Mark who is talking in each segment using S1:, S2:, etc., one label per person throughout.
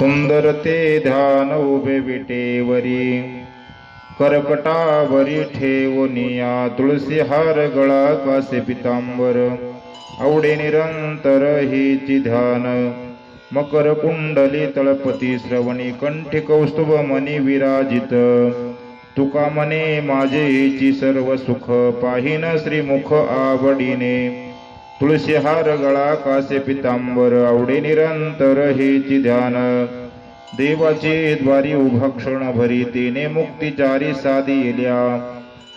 S1: सुंदर ते ध्यान उभे विटेवरी. करकटावरी ठेवनिया तुळसी हार गळा कासे पितांबर. आवडे निरंतर हिची ध्यान. मकर कुंडली तळपती श्रवणी कंठी कौस्तुभ मनी विराजित. तुका मने माझे हिची सर्व सुख पाहिन श्रीमुख आवडीने. तुळशी हार गळा कासे पितांबर आवडे निरंतर हेची ध्यान. देवाची द्वारी उभा क्षण भरी तिने मुक्तिचारी साधी येल्या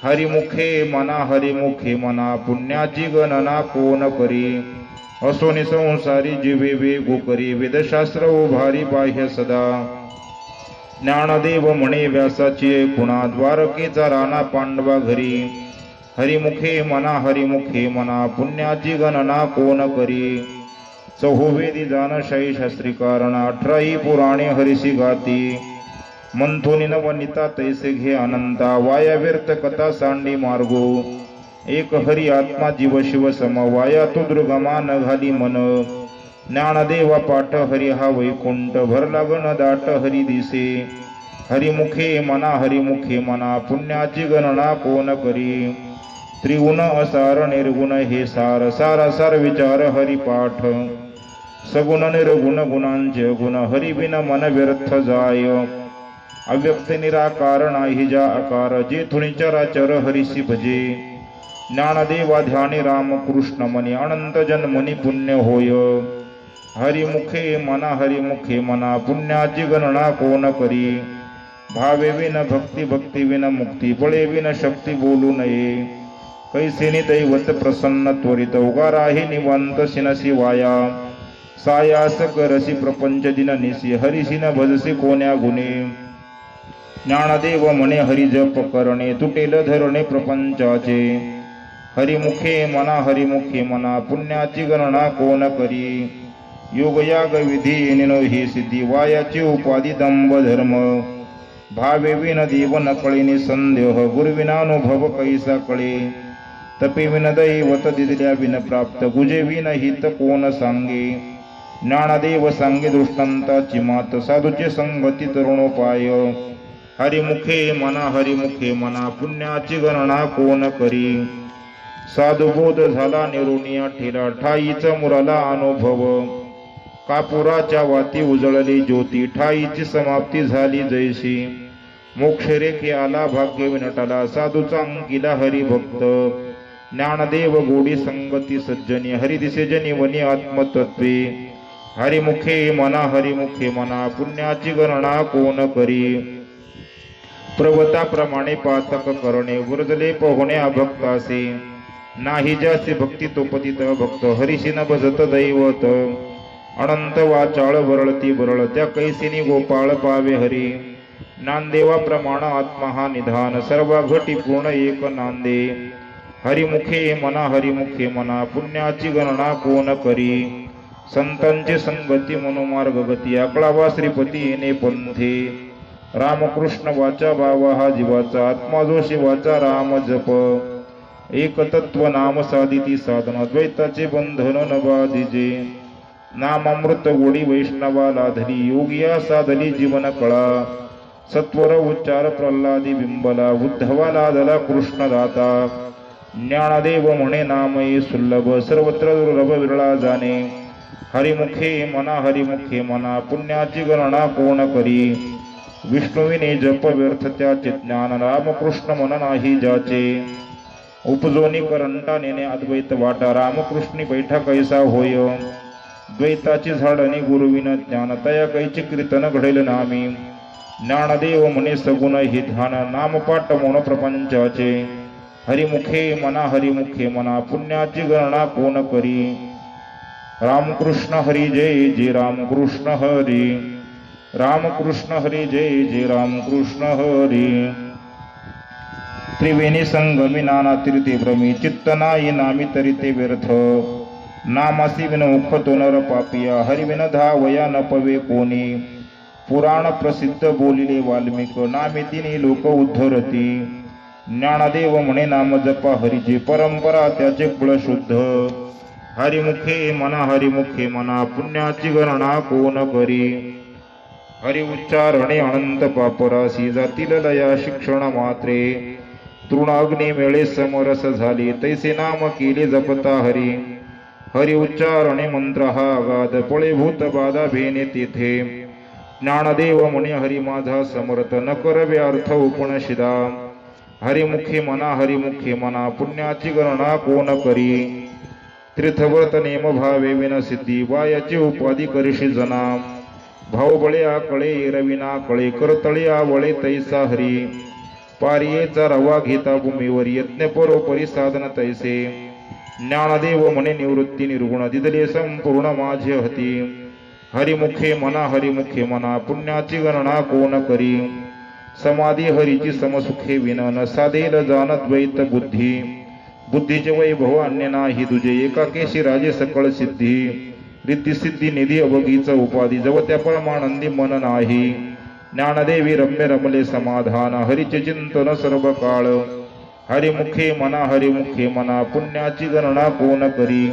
S1: हरिमुखे मना हरिमुखे मना पुण्याची गणना कोण करी? असोनी संसारी जीवे वे गोकरी वेदशास्त्र उभारी बाह्य सदा. ज्ञानदेव म्हणे व्यासाची कुणा द्वारकेचा राणा पांडवा घरी. हरिमुखे मना हरिमुखे मना पुण्याची गणना कोण करी? चहुवेदी जानशाही शास्त्री कारण अठराही पुराणे हरिसी गाती. मंथुनी नवनिता तैसे घे अनंता वाया व्यर्थ कथा सांडी मार्गो. एक हरी आत्मा जीव शिव सम वाया तु दुर्गमा न घाली मन. ज्ञानदेवा पाठ हरी हा वैकुंठ भरला गण दाट हरी दिसे. हरिमुखे मना हरिमुखे मना पुण्याची गणना कोण करी? त्रिगुण असार निर्गुण हे सार सार सार विचार हरिपाठ. सगुण निर्गुण गुणांचे गुण हरिविन मन व्यर्थ जाय. अव्यक्त निराकार नाही जा आकार जे थुणी चराचर हरिसी भजे ज्ञानदेवा ध्यानी राम कृष्ण मनी अनंत जन्मनी पुण्य होय. हरिमुखे मना हरिमुखे मना पुण्याची गणना कोण करी? भावे विन भक्ती भक्ती विन मुक्ती बळे विन शक्ती बोलू नये. कैसेने दैवत प्रसन्न त्वरित उगाराही निवांत निवंत शिनसी वाया। सायास करसी प्रपंच दिन निसी हरिसी भजसी कोण्या गुणे। ज्ञानदेव म्हणे हरिजप करणे तुटेल धरणे प्रपंचाचे। हरिमुखे मना हरिमुखे मना पुण्याची गणना कोण करी? योगयाग विधी निनो ही सिद्धी वायाची उपाधी दंभ धर्म। भावे विन देव नकळीने संदेह गुरुविनानुभव कैसा कळे? तपे विन दैवत दिदल्या विन प्राप्त गुजे विन हित कोण सांगे? ज्ञानदेव सांगे दृष्टांता मात साधूचे संगती तरुणोपाय. हरिमुखे मना हरिमुखे मना पुण्याची गणना कोण करी? साधुबोध झाला निरुनिया ठेला ठाईचा मुराला अनुभव. कापुराच्या वाती उजळली ज्योती ठाईची समाप्ती झाली जैशी मोक्षरेखे आला भाग्य विनटाला साधूचा अंकिला हरिभक्त. ज्ञानदेव गोडी संगती सज्जनी हरिदिसेजनी वनी आत्मतत्वे। हरिमुखे मना हरिमुखे मना पुण्याची गणना कोण करी? प्रवताप्रमाणे पातक करणे वरजले पोहणे अभक्तासे। नाही जास्ती भक्ती तो पतित भक्त हरिशीन भजत दैवत। अनंत वाचाळ वरळती बरळ त्या कैसिनी गोपाळ पावे हरी। नांदेवा प्रमाण आत्मा हा निधान सर्व घटी पूर्ण एक नांदे। हरिमुखे मना हरिमुखे मना पुण्याची गणना कोण करी? संतांची संगती मनोमार्ग गती अकळावा श्रीपती येणे पंथे रामकृष्ण वाचा भावा हा जीवाचा आत्मा जो शिवाचा राम जप. एक तत्व नाम साधिती साधन द्वैताचे बंधन न बाधिजे. नामामृत गोडी वैष्णवाला धरी योगिया साधली जीवन कळा. सत्वर उच्चार प्रल्हादी बिंबला उद्धवा लादला कृष्णदाता. दाता ज्ञानदेव म्हणे नामये सुलभ सर्वत्र दुर्लभ विरळा जाणे हरिमुखे मना हरिमुखे मना पुण्याची गणना कोण करी? विष्णुविने जप व्यर्थ त्याचे ज्ञान रामकृष्ण मन नाही ज्याचे। उपजोनी करंटा नेणे अद्वैत वाटा रामकृष्णी बैठा कैसा होय? द्वैताची झाडणी गुरुविन ज्ञान तया कैचे कीर्तन घडेल नामी। ज्ञानदेव म्हणे सगुण हि ध्यान नामपाठ मोन प्रपंचाचे। हरिमुखे मना हरिमुखे मना पुण्याची गणना कोण करी? रामकृष्ण हरी जय जे रामकृष्ण हरी. रामकृष्ण हरी जय जे रामकृष्ण हरी. त्रिवेणी संगमी नाना तीर्थे भ्रमी चित्त नाही नामी तरी ते व्यर्थ. नामासी विन उखतो नर पापिया हरिविन धावया न पवे कोणी. पुराण प्रसिद्ध बोलिले वाल्मिक नामे तिने लोक उद्धरती. ज्ञानदेव म्हणे नाम जपा हरिची परंपरा त्याचे कुळ शुद्ध. हरिमुखे मना हरिमुखे मना पुण्याची गणना कोण करी? हरि उच्चारणे अनंत पापरासी जातील लया शिक्षण मात्रे. तृणाग्नी मेळे समरस झाली तैसे नाम केले जपता हरी. हरि उच्चारणे मंत्र हा अगाध पळे भूत बाधा भेने तेथे. ज्ञानदेव म्हणे हरी माझा समर्थ न कर अर्थ उपनशिदा हरिमुखी मना हरिमुखी मना पुण्याची गणना कोण करी? तीर्थव्रत नेम भावे विन सिद्धी वायाची उपाधी करीशी जना. भाऊबळे आ कळे रविना कळे करतळे आवळे तैसा हरी. पारियेचा रवा घेता भूमीवर यज्ञ परिसाधन साधन तैसे. ज्ञानदेव म्हणे निवृत्ती निर्गुण दिदले संपूर्ण माझे हती. हरिमुखे मना हरिमुखे मना पुण्याची गणना कोण करी? समाधी हरीची समसुखे विन न साधेल जाण द्वैत बुद्धी. बुद्धीचे वैभव अन्य नाही तुझे एकाकेशी राजे सकळ सिद्धी. रिद्धी सिद्धी निधी अवगीच उपाधी जवत्या परमानंदी मन नाही. ज्ञानदेवी रम्य रमले समाधान हरिचे चिंतन सर्व काळ. हरिमुखे मना हरिमुखे मना पुण्याची गणना कोण करी?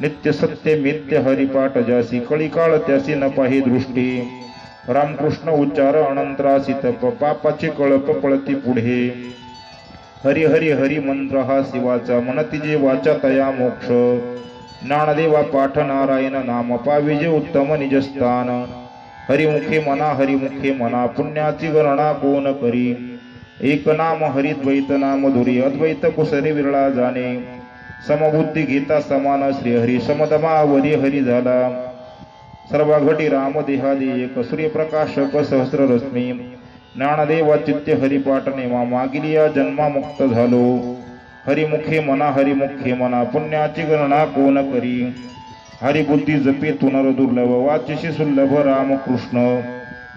S1: नित्य सत्य मित्य हरिपाठ जासी कळी काळ त्यासी न पाही दृष्टी. रामकृष्ण उच्चार अनंतरासी तप पापाची कळप पळती पुढे. हरी हरी हरी मंत्र हा शिवाचा मनतिजे वाचा तया मोक्ष. ज्ञानदेवा पाठ नारायण नाम पाविजे उत्तम निजस्थान. हरिमुखे मना हरिमुखे मना पुण्याची गणना कोण करी? एक नाम हरिद्वैत नाम धुरी अद्वैत कुसरी विरळा जाणे. समबुद्धी गीता समान श्रीहरी समदमावरी हरी झाला. सर्वाघटी घटी राम देहादी एक सूर्यप्रकाशक सहस्र रश्मी ज्ञानदेवा चित्य हरिपाठ नेमा मागिली या जन्मामुक्त झालो. हरिमुखे मना हरिमुखे मना पुण्याची गणना कोण करी? हरिबुद्धी जपे तुनर दुर्लभ वाचिशी सुलभ रामकृष्ण.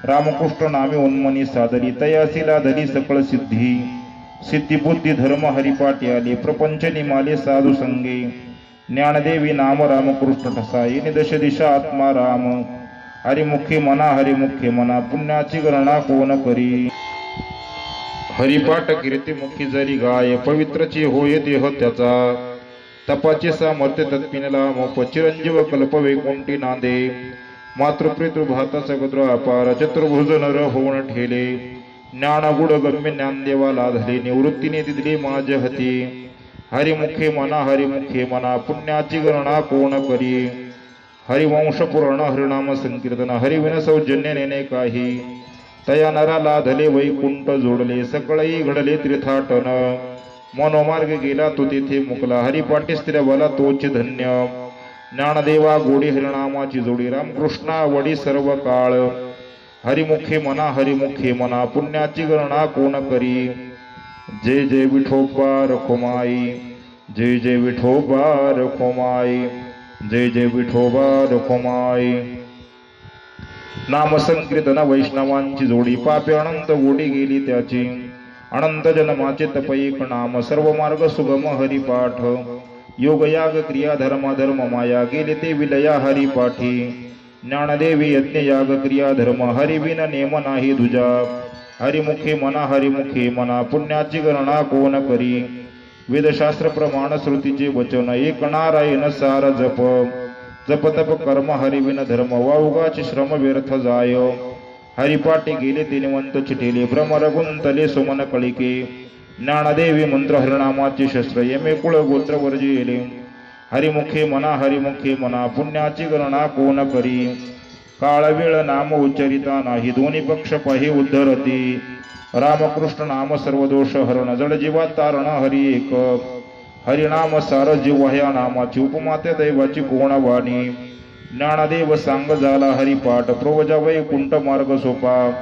S1: रामकृष्ण नामे उन्मनी सादरी तयासीला धरी सकळ सिद्धी. सिद्धी बुद्धी धर्म हरिपाठ आले प्रपंच निमाले साधू संगे. ज्ञानदेवी नाम रामकृष्ण ठसा ठसाई निदश दिशा आत्मा राम. हरिमुखी मना हरिमुखी मना पुण्याची गणना कोण करी? हरिपाठ कीर्तिमुखी जरी गाय पवित्रची होय देह त्याचा. तपाचे सामर्थ्य तत्पिनला मोप चिरंजीव कल्प वैकुंठी नांदे. मातृपितृ भाता सगद्र अपार चतुर्भुज नर होऊन ठेले. ज्ञान गुड गम्य ज्ञानदेवाला धले निवृत्तीने दिली माझ हती. हरिमुखे मना हरिमुखे मना पुण्याची गणना कोण करी. हरिवंश पुराण हरिनाम संकीर्तन हरिविन सौजन्य नेने काही. तया नराला धले वैकुंठ जोडले सकळही घडले तीर्थाटन. मनोमार्ग गेला तो तेथे मुकला हरिपाठी स्त्रियावाला तोच धन्य. ज्ञानदेवा गोडी हरिनामाची जोडी रामकृष्णा वडी सर्व काळ. हरिमुखे मना हरिमुखे मना पुण्याची गणना कोण करी? जय जय विठोबा रखुमाई जय जय विठोबा रखुमाई जय जय विठोबा रखुमाई नामसंकीर्तन वैष्णवांची जोडी पापे अनंत गोडी गेली त्याची. अनंत जन्माचे तपैक नाम सर्व मार्ग सुगम हरिपाठ. योग याग क्रिया धर्म धर्म माया गेले ते विलया हरिपाठी. ज्ञानदेवी यज्ञ याग क्रिया धर्म हरिविन नेम नाही दुजा हरिमुखे मना हरिमुखे मना पुण्याची गणना कोण करी? वेदशास्त्र प्रमाण श्रुतीचे वचन एक नारायण सार जप. जप तप कर्म हरिविन धर्म वाउगाचे श्रम व्यर्थ जाय. हरिपाटे गेले तिनिवंत चिठेले भ्रमर गुंतले सुमन कळिके. ज्ञानदेवी मंत्र हरिनामाचे शस्त्र यमे कुळ गोत्र वर्जिले. हरिमुखे मना हरिमुखे मना पुण्याची गणना कोण करी? काळवेळ नाम उच्चरिता नाही दोन्ही पक्ष पही उद्धरती. रामकृष्ण नाम सर्व दोष हरण जड जीवा तारण हरी एक. हरिनाम सार जीव ह्या नामाची उपमात्या दैवाची कोण वाणी. ज्ञानदेव सांग झाला हरिपाठ प्रोवजा वैकुंठ मार्ग सोपा.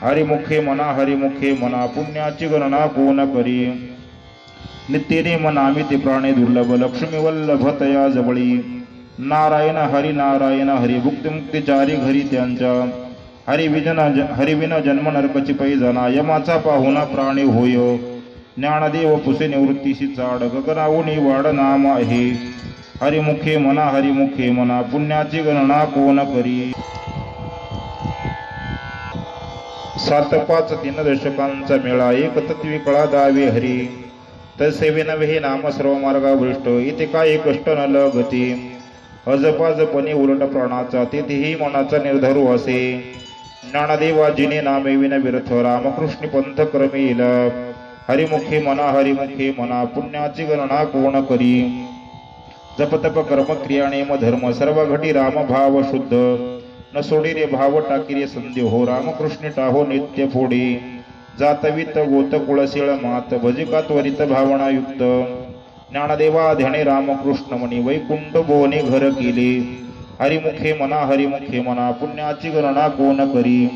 S1: हरिमुखे मना हरिमुखे मना पुण्याची गणना कोण करी? नित्यने मनामी ते प्राणे दुर्लभ लक्ष्मी वल्लभ तया जवळी. नारायण हरी नारायण हरी भुक्ती मुक्तीचारी घरी त्यांच्या हरिविजन हरिविन जन्म नरकची पै जना यमाचा पाहुणा प्राणी होय। ज्ञानदेव पुसे निवृत्तीशी चाड गगनावणी वाड नाम आहे। हरिमुखे मना हरिमुखे मना पुण्याची गणना कोण करी? सात पाच तीन दशकांचा मेळा एक तत्वी कळा दावे हरी। तसे नव्हे नाम सर्व मार्गा भ्रष्ट इथे काय कष्ट न लगती? अजपाजपणे उलट प्राणाचा तेथेही मनाचा निर्धारू असे. ज्ञानदेवाजीने नामे विन विरथ रामकृष्ण पंथ क्रमी हरिमुखी मना हरिमुखी मना पुण्याची गणना कोण करी? जपतप कर्म क्रिया नेम धर्म सर्व घटी राम भाव शुद्ध. न सोडी रे भाव टाकी रे संदेह हो रामकृष्ण टाहो नित्य फोडी. जातवित गोत कुळशीळ मात भजिका त्वरित भावना युक्त ज्ञानदेवा ध्याने रामकृष्ण म्हणी वैकुंठ बोने घर केले. हरिमुखे मना हरिमुखे मना पुण्याची गणना कोण करी?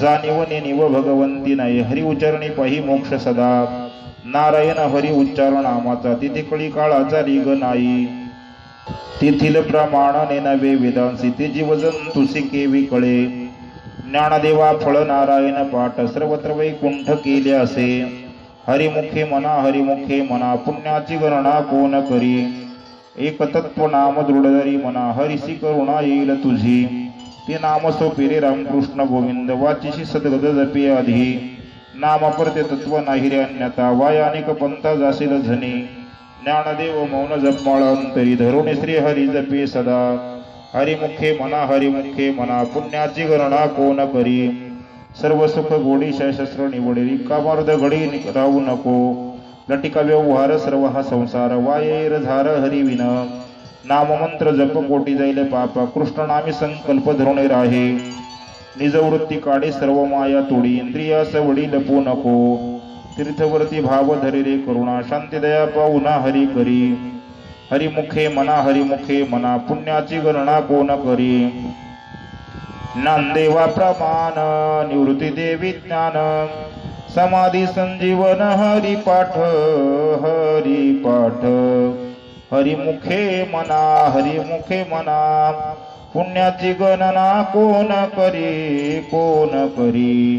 S1: जाणीव नेनिव भगवंती नाही हरि उच्चारणी पाही मोक्ष सदा. नारायण हरी उच्चारण आमाचा तिथे कळी काळाचा रिग नाही. तेथील प्रमाणाने नवे वेदांसी ते जीवजंतुसी केवी कळे ज्ञानदेवा फळ नारायण पाठ सर्वत्र वैकुंठ केले असे. हरिमुखे मना हरिमुखे मना पुण्याची गणना कोण करी? एक तत्व नाम दृढधरी मना हरिसी करुणा येईल तुझी. ते नाम सोपिरे रामकृष्ण गोविंद वाचिशी सदगद जपे आधी. नाम परते तत्व नाही रे अन्यथा वाय अनेक पंथा जाशील झनी. ज्ञानदेव मौन जपमाळांतरी धरुणी श्री हरी जपे सदा. हरिमुखे मना हरिमुखे मना पुण्याची गणना कोण करी? सर्व सुख गोडी शस्त्र निवडेरी रिकामार्ध घडी नि- राहू नको. लटिका व्यवहार सर्व हा संसार. वायर झार हरिविन नाममंत्र जप कोटी जाईल पाप. कृष्ण नामी संकल्प धरुणे राहे. निजवृत्ती काढे सर्व माया तोडी. इंद्रियास वडी लपू नको. तीर्थवर्ती भाव धरिरे करुणा. शांतिदया पाहुना हरी करी. हरिमुखे मना हरिमुखे मना. पुण्याची गणना कोण करी? नांदेवा प्रमाण निवृत्ती देवी ज्ञान समाधी संजीवन हरी पाठ हरी पाठ हरिमुखे मना हरिमुखे मना पुण्याची गणना कोण करी कोण करी?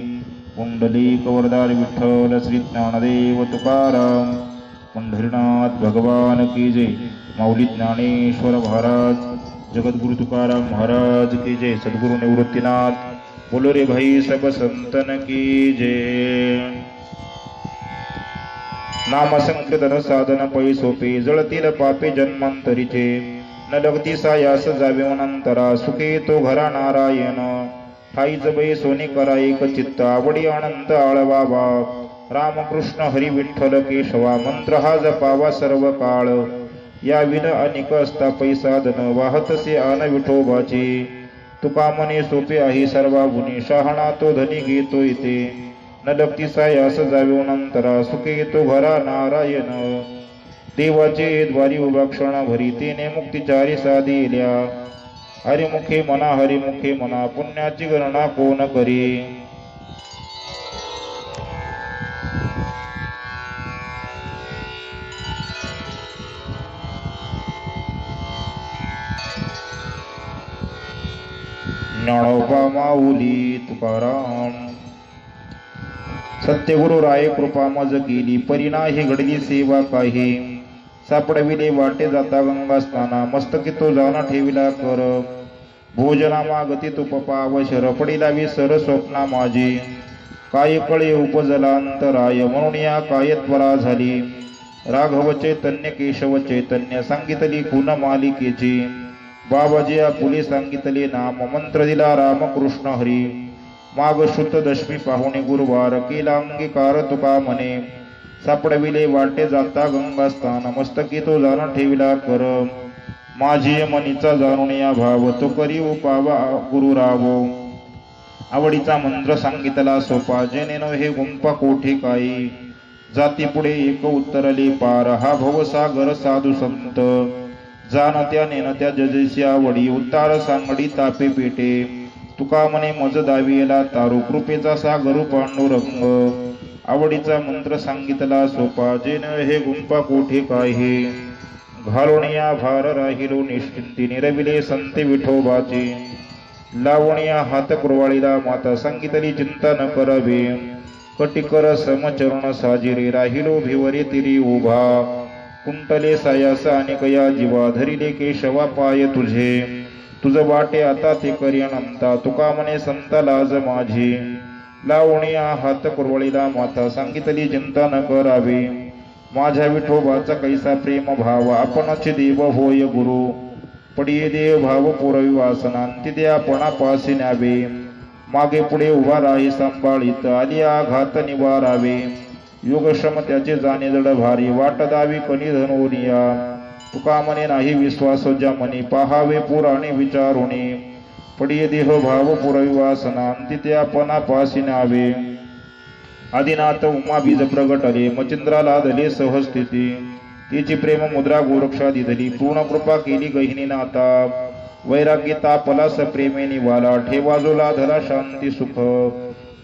S1: कुंडली कवरदार विठ्ठल श्री ज्ञानदेव तुकाराम पंढरीनाथ भगवान की जय. माऊली ज्ञानेश्वर महाराज. जगद्गुरु तुकाराम महाराज की जय. सद्गुरु निवृत्तीनाथ. बोलो रे भाई सब संतन की जय. नाम संकीर्तन साधन पै सोपे जळतील पापे जन्मांतरीचे. न लगती सायास जावे अनंतरा सुखे तो घरा नारायण. ठाई जबई सोने करा एक चित्त आवडी अनंत आळवावा रामकृष्ण हरी विठ्ठल केशवा मंत्र हा जपावा सर्व काळ. या विन अनिक असता पैसा धन वाहतसे आन विठोबाचे. तुका मने सोपे आहे सर्वा गुणी शहाणा तो धनी घेतो इथे. न लक्ती यास जावे नंतरा सुखे येतो घरा नारायण. देवाचे द्वारी उभा क्षण भरी तेने मुक्तिचारी साधिल्या हरिमुखे मना हरिमुखे मना पुण्याची गणना कोण करी? ज्ञानोबा माऊली तुकाराम सत्यगुरु राय कृपा मज केली परिणाही घडली सेवा काही. सापडविले वाटे जाता गंगा स्नाना मस्तकी तो जाना ठेविला कर. भोजना मागती तुप पाव शर पडिला विसर स्वप्ना माझी. काय कळे उपजलांतराय म्हणून या काय त्वरा झाली. राघव चैतन्य केशव चैतन्य सांगितली गुण मालिकेची. बाबाजी आपुले सांगितले नाम मंत्र दिला रामकृष्ण हरी. माग शुद्ध दशमी पाहुणे गुरुवार केला अंगीकार तुका म्हणे. सापडविले वाटे जाता गंगास्थान मस्तकी तो जाण ठेविला कर. माझी मनीचा जाणून या भाव तो करी उपावा गुरु रावो. आवडीचा मंत्र सांगितला सोपा जेनेनो हे गुंपा कोठे काही जाती पुढे एक उत्तरले पार हा भवसागर साधू संत. जाणत्या नेनत्या जजसी आवडी उत्तार सांगडी तापे पेटे. तुका म्हणे मज दावियला तारू कृपेचा सागरू पांडुरंग आवडीचा मंत्र सांगितला सोपा जेन हे गुंपा कोठे काही घालून या भार राहिलो निश्चिंती निरविले संते विठोबाचे. लावणिया हात कुरवाळीला माता सांगितली चिंता न करावे. कटिकर समचरण साजिरे राहिलो भिवरे तिरी उभा. कुंटले सायास अनेकया जीवा धरिले केशवा पाय तुझे. तुझ वाटे आता ते करी अनंता. तुका म्हणे संत लाज माझी. लावणी हात कुरवळीला माता सांगितली चिंता न करावी. माझ्या विठोबाचा कैसा प्रेम भाव. आपणच देव होय गुरु. पडिये देव भाव पुरवी वासना. ते आपणापासी न्यावे. मागे पुढे उभा राही सांभाळीत. आली आघात निवारावे. योगश्रम त्याचे जाणे जड भारी वाट दावी कणी धनोनिया तुका म्हणे नाही विश्वास ज्या मनी पाहावे पुराणे विचारुणे. पडिये देह भाव पुरवी वासना तिथे आपणा पासी नावे आदिनाथ उमा बीज प्रगटले मचिंद्राला दले सहस्थिती. तिची प्रेम मुद्रा गोरक्षा दिधली पूर्ण कृपा केली गहिनी नाता. वैराग्यता पलास प्रेमे निवाला ठेवाजोला धरा शांती सुख.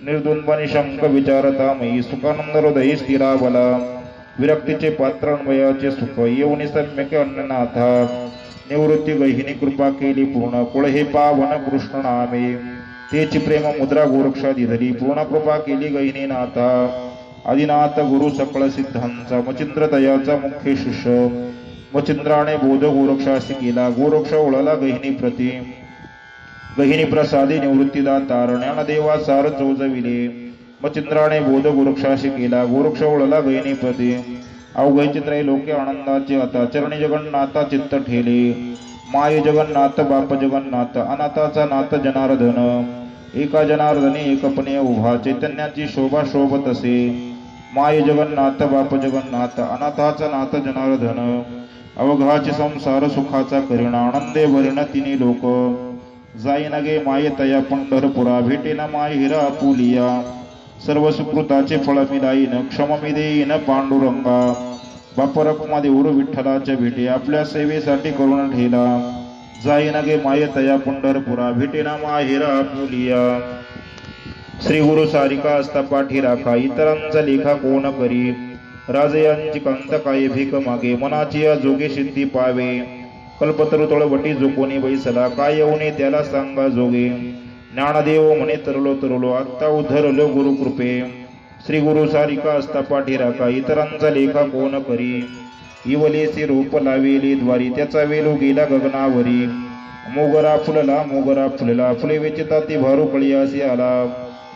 S1: निर्दुंबनी शंक विचारता मयी सुखानंद हृदय स्थिरा बला विरक्तीचे पात्रान्वयाचे सुख येऊन सम्यक अन्ननाथा। निवृत्ती गहिनी कृपा केली पूर्ण कुळ हे पावन कृष्ण नामे। तेची प्रेम मुद्रा गोरक्षा दिधली पूर्ण कृपा केली गहिनी नाथा। आदिनाथ गुरु सकळ सिद्धांचा मचिंद्र दयाचा मुख्य शिष्य। मचिंद्राने बोध गोरक्षासी केला गोरक्ष ओळला गहिनी प्रती। गहिनी प्रसादी निवृत्तीदाता ज्ञानदेवा सार चोजविले. मचिंद्राने बोध गोरक्षाशी केला. गोरक्ष ओळला गहिनी प्रती. चित्रे लोके आनंदाचे आता. चरणी जगन्नाथा चित्त ठेले. माय जगन्नाथ बाप जगन्नाथ. अनाथाचा नाथ जनार्दन. एका जनार्दनी एकपणे उभा. चैतन्याची शोभा शोभत असे माय जगन्नाथ बाप जगन्नाथ. अनाथाचा नाथ जनार्दन. अवघाचे संसार सुखाचा करीण आनंदे वर्ण तिने लोक. जाई गे माये तया पंढरपुरा भेटेना माय हिरा पुलिया. सर्व सुकृताचे फळ मिलाईन क्षम मी देईन पांडुरंगा. बाप देऊर विठ्ठलाच्या भेटे आपल्या सेवेसाठी करून ठेला. जाई गे माय तया पंढरपुरा भेटेना माय हिरा पुलिया. श्री गुरु सारिका असता पाठी राखा इतरांचा लेखा कोण करी? राजयांची कांत काय भीक मागे मनाची या जोगे सिद्धी पावे. कल्पतरू तळवटी जो कोणी बैसला काय येऊने त्याला सांगा जोगे. ज्ञानदेव म्हणे तरलो तरलो आत्ता उधरलो गुरु कृपे श्री गुरु सारिका असता पाठी राखा इतरांचा लेखा कोण करी? इवलेचे रूप लावेले द्वारी त्याचा वेलो गेला गगनावरी. मोगरा फुलला मोगरा फुलला फुले वेचिता ते भारू कळियासी आला.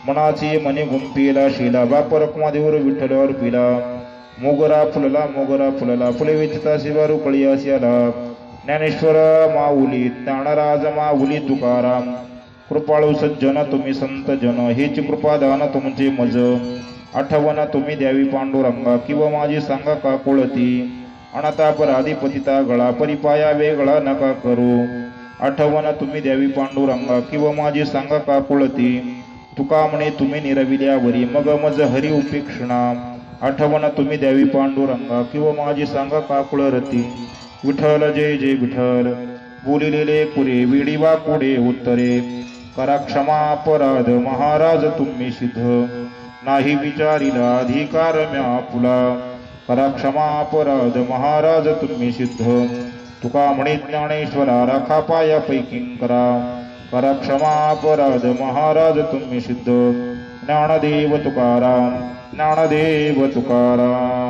S1: मनाचे मने गुंफीला शिला बाप रकमादेवर विठ्ठलावर पिला. मोगरा फुलला मोगरा फुलला फुले वेचिता शिवारू कळियासी आला. ज्ञानेश्वर माऊली ज्ञानराज माऊली तुकाराम कृपाळू सज्जन तुम्ही संत जन हेच कृपादान तुमचे मज. आठवण तुम्ही द्यावी पांडुरंगा किंवा माझी सांगा का कोळती? अनाथापराधिपतिता गळा परिपाया वेगळा नका करू. आठवण तुम्ही द्यावी पांडुरंगा किंवा माझी सांगा का कुळती? तुका म्हणे तुम्ही निरविल्यावरी मग मज हरी उपेक्षणा. आठवण तुम्ही द्यावी पांडुरंगा किंवा माझी सांगा का कुळरती? विठ्ठल जय जय विठ्ठल. बोलिलेले पुरे विडी पुढे उत्तरे. करा क्षमा अपराध महाराज तुम्ही सिद्ध. नाही विचारिला अधिकार म्या पुला करा क्षमा अपराध महाराज तुम्ही सिद्ध. तुका म्हणे ज्ञानेश्वरा राखा पाया पैकी करा. करा क्षमा अपराध महाराज तुम्ही सिद्ध. ज्ञानदेव तुकाराम ज्ञानदेव तुकाराम.